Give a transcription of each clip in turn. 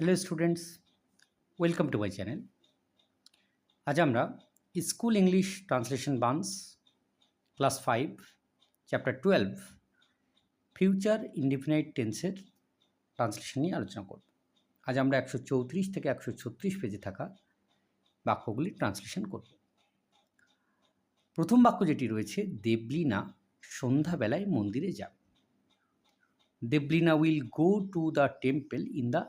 Hello students welcome to my channel আজ আমরা school English translation buns class five chapter twelve future indefinite টেন্সের translation নিয়ে আলোচনা করব। আজ আমরা একশো চৌত্রিশ থেকে একশো ছত্রিশ পেজে থাকা বাক্যগুলির ট্রান্সলেশন করব। প্রথম বাক্য যেটি রয়েছে, দেবলিনা সন্ধ্যাবেলায় মন্দিরে যাবে Deblina will go to the temple in the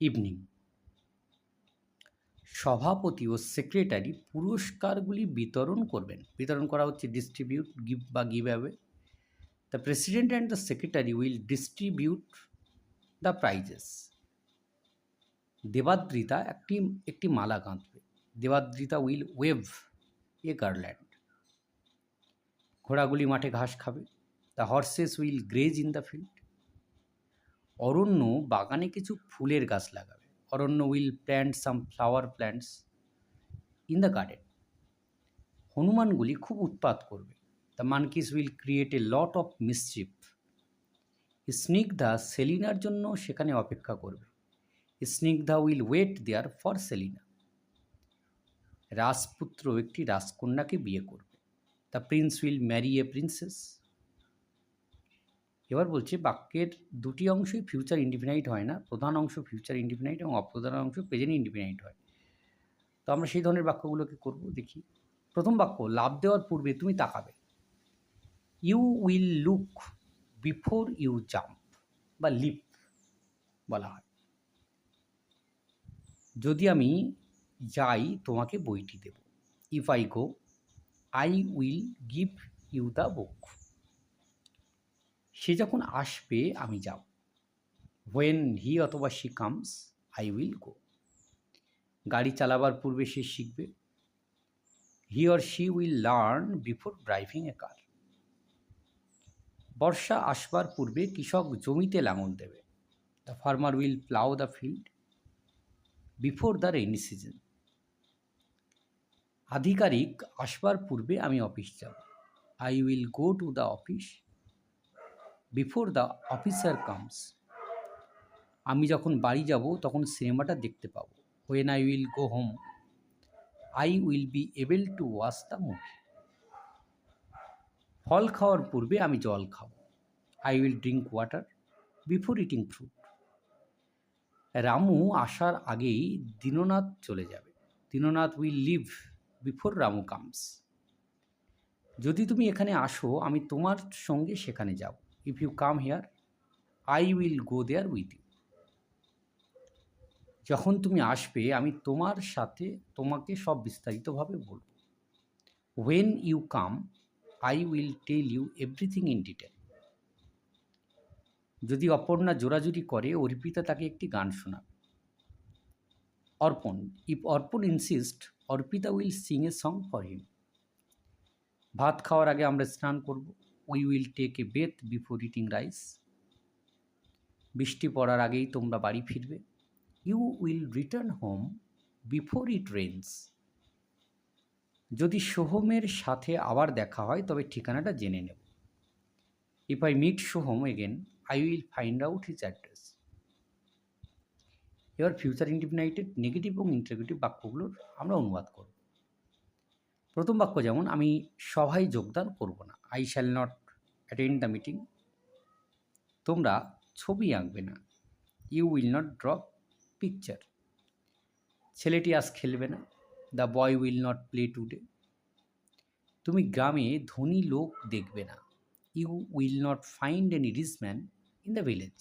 evening. সভাপতি ও সেক্রেটারি পুরস্কারগুলি বিতরণ করবেন। বিতরণ করা হচ্ছে ডিস্ট্রিবিউট গিভ বা give away the president and the secretary will distribute the prizes Debadrita একটি একটি মালা গাঁথবে। Debadrita will weave a garland ঘোড়াগুলি মাঠে ঘাস খাবে। The horses will graze in the field Aranya বাগানে কিছু ফুলের গাছ লাগাবে। Aranya will plant some flower plants in the garden. হনুমানগুলি খুব উৎপাত করবে। The monkeys will create a lot of mischief. Snigdha সেলিনার জন্য সেখানে অপেক্ষা করবে। Snigdha will wait there for Selina. রাজপুত্র একটি রাজকন্যাকে বিয়ে করবে। The prince will marry a princess. এবার বলছে বাক্যের দুটি অংশই ফিউচার ইন্ডিফিনাইট হয় না, প্রধান অংশ ফিউচার ইন্ডিফিনাইট এবং অপ্রধান অংশ প্রেজেন্ট ইন্ডিফিনাইট হয়। তো আমরা সেই ধরনের বাক্যগুলোকে করব, দেখি। প্রথম বাক্য, লাভ দেওয়ার পূর্বে তুমি তাকাবে। You will look before you jump বা লিপ বলা হয়। যদি আমি যাই, তোমাকে বইটি দেব। If I go I will give you the book সে যখন আসবে, আমি যাব। ওয়েন হি অথবা she comes I will go গাড়ি চালাবার পূর্বে সে শিখবে। He or she will learn before driving a car বর্ষা আসবার পূর্বে কৃষক জমিতে লাঙল দেবে। The farmer will plough the field before the rainy season আধিকারিক, আসবার পূর্বে আমি অফিস যাব। I will go to the office before the officer comes আমি যখন বাড়ি যাব, তখন সিনেমাটা দেখতে পাবো। When I will go home I will be able to watch the movie ফল খাওয়ার পূর্বে আমি জল খাব। I will drink water before eating fruit Ramu আসার আগেই দীননাথ চলে যাবে। Dinanath will leave before Ramu comes যদি তুমি এখানে আসো, আমি তোমার সঙ্গে সেখানে যাব। If you come here I will go there with you যখন তুমি আসবে, আমি তোমার সাথে তোমাকে সব বিস্তারিতভাবে বলব। When you come I will tell you everything in detail যদি অপর্ণা জোরাজুরি করে, অর্পিতা তাকে একটি গান শোনাবে। Arpan if Arpan insist Arpita will sing a song for him ভাত খাওয়ার আগে আমরা স্নান করব। We will take a bath before eating rice বৃষ্টি পড়ার আগেই তোমরা বাড়ি ফিরবে। You will return home before it rains যদি সোহমের সাথে আবার দেখা হয়, তবে ঠিকানাটা জেনে নেব। If I meet Soham again I will find out his address এবার ফিউচার ইন্ডিপেন্ডেন্টেড নেগেটিভ এবং ইন্টারগেটিভ বাক্যগুলোর আমরা অনুবাদ করব। প্রথম বাক্য যেমন, আমি সভায় যোগদান করব না। I shall not attend the meeting তোমরা ছবি আঁকবে না। You will not draw picture ছেলেটি আজ খেলবে না। The boy will not play today তুমি গ্রামে ধনী লোক দেখবে না। You will not find any rich man in the village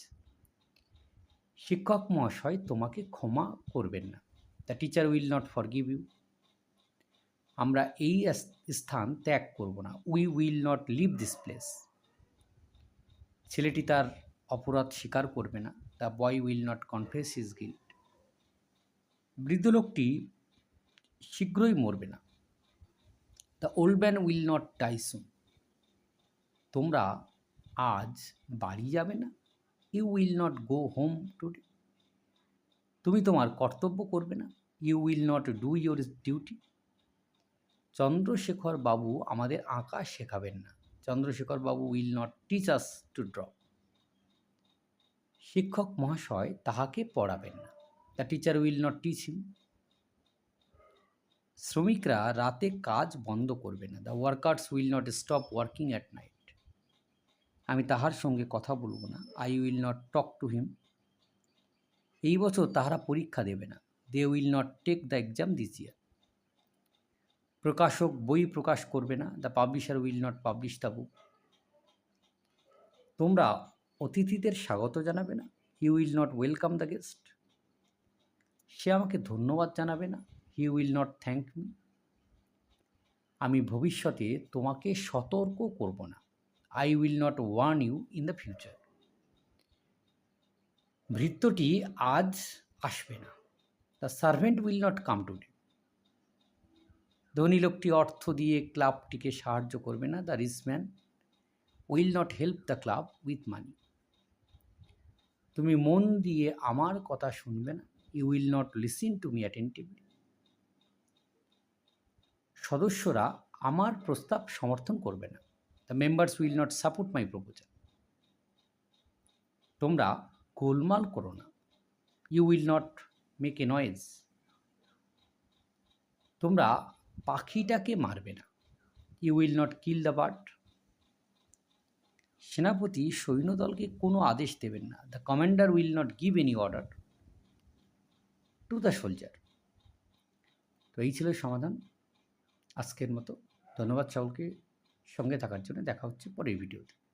শিক্ষক মহাশয় তোমাকে ক্ষমা করবেন না। The teacher will not forgive you আমরা এই স্থান ত্যাগ করব না। We will not leave this place ছেলেটি তার অপরাধ স্বীকার করবে না। The boy will not confess his guilt বৃদ্ধ লোকটি শীঘ্রই মরবে না। The old man will not die soon তোমরা আজ বাড়ি যাবে না। You will not go home today তুমি তোমার কর্তব্য করবে না। You will not do your duty Chandrashekhar babu আমাদের আঁকা শেখাবেন না। Chandrashekhar babu will not teach us to draw শিক্ষক মহাশয় তাহাকে পড়াবেন না। The teacher will not teach him শ্রমিকরা রাতে কাজ বন্ধ করবে না। The workers will not stop working at night আমি তাহার সঙ্গে কথা বলব না। I will not talk to him এই বছর তাহারা পরীক্ষা দেবে না। They will not take the exam this year প্রকাশক বই প্রকাশ করবে না the publisher will not publish the book তোমরা অতিথিদের স্বাগত জানাবে না he will not welcome the guest সে আমাকে ধন্যবাদ জানাবে না he will not thank me আমি ভবিষ্যতে তোমাকে সতর্ক করব না I will not warn you in the future ভৃত্যটি আজ আসবে না the servant will not come to today ধনী লোকটি অর্থ দিয়ে ক্লাবটিকে সাহায্য করবে না, the rich man will not help the club with money. তুমি মন দিয়ে আমার কথা শুনবে না, you will not listen to me attentively. সদস্যরা আমার প্রস্তাব সমর্থন করবে না, the members will not support my proposal. তোমরা গোলমাল করো না, you will not make a noise. তোমরা পাখিটাকে মারবে না। You will not kill the bird সেনাপতি সৈন্যদলকে কোনো আদেশ দেবেন না। The commander will not give any order to the soldier তো এই ছিল সমাধান। আজকের মতো। ধন্যবাদ সকলকে। সঙ্গে থাকার জন্য দেখা হচ্ছে পরের ভিডিওতে।